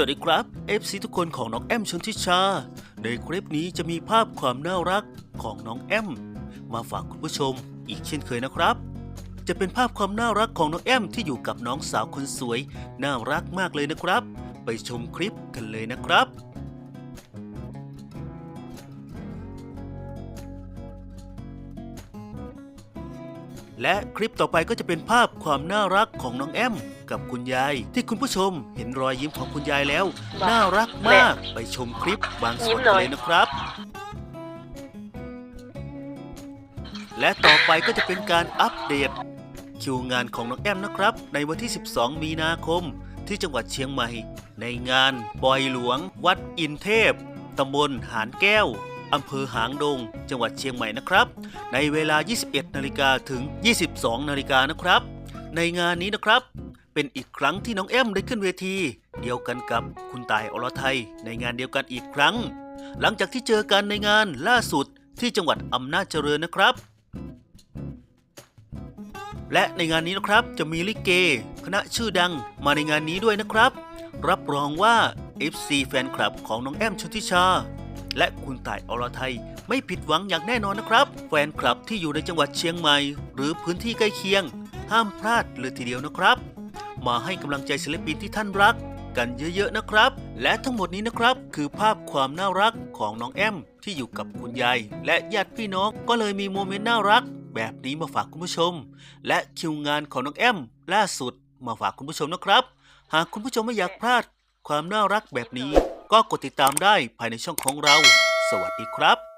วัสดีครับ FC ทุกคนของน้องแอมชนทิชา ในคลิปนี้จะมีภาพความน่ารักของน้องแอม มาฝากคุณผู้ชมอีกเช่นเคยนะครับ จะเป็นภาพความน่ารักของน้องแอมที่อยู่กับน้องสาวคนสวย น่ารักมากเลยนะครับ ไปชมคลิปกันเลยนะครับ และคลิปต่อไปก็จะเป็นภาพความน่ารักของน้องแอม กับคุณยาย ที่คุณผู้ชมเห็นรอยยิ้มของคุณยายแล้วว้าวน่ารักมากไปชมคลิปบางส่วนยิ้มกันหน่เลอยยนะครับ และต่อไปก็จะเป็นการอัปเดต คิวงานของน้องแอมนะครับ ในวันที่ 12 มีนาคม ที่จังหวัดเชียงใหม่ ในงานปอยหลวง วัดอินเทพตำบลหานแก้ว อำเภอหางดง จังหวัดเชียงใหม่นะครับ ในเวลา 21 นาฬิกาถึง 22 นาฬิกานะครับ ในงานนี้นะครับ เป็นอีกครั้งที่น้องแอมได้ขึ้นเวที เดียวกันกับคุณตายอรไทย ในงานเดียวกันอีกครั้ง หลังจากที่เจอกันในงานล่าสุดที่จังหวัดอำนาจเจริญนะครับ และในงานนี้นะครับจะมีลิเก คณะชื่อดังมาในงานนี้ด้วยนะครับ รับรองว่า FC แฟนคลับของน้องแอมชนทิชา และคุณต่ายอรไทย ไม่ผิดหวังอย่างแน่นอนนะครับ แฟนคลับที่อยู่ในจังหวัดเชียงใหม่ หรือพื้นที่ใกล้เคียง ห้ามพลาดเลยทีเดียวนะครับ มาให้กำลังใจศิลปินที่ท่านรัก กันเยอะๆนะครับ และทั้งหมดนี้นะครับ คือภาพความน่ารักของน้องแอม ที่อยู่กับคุณยาย และญาติพี่น้องก็เลยมีโมเมนต์น่ารัก แบบนี้มาฝากคุณผู้ชม และคิวงานของน้องแอม ล่าสุด มาฝากคุณผู้ชมนะครับ หากคุณผู้ชมไม่อยากพลาดความน่ารักแบบนี้ ก็กดติดตามได้ภายในช่องของเรา สวัสดีครับ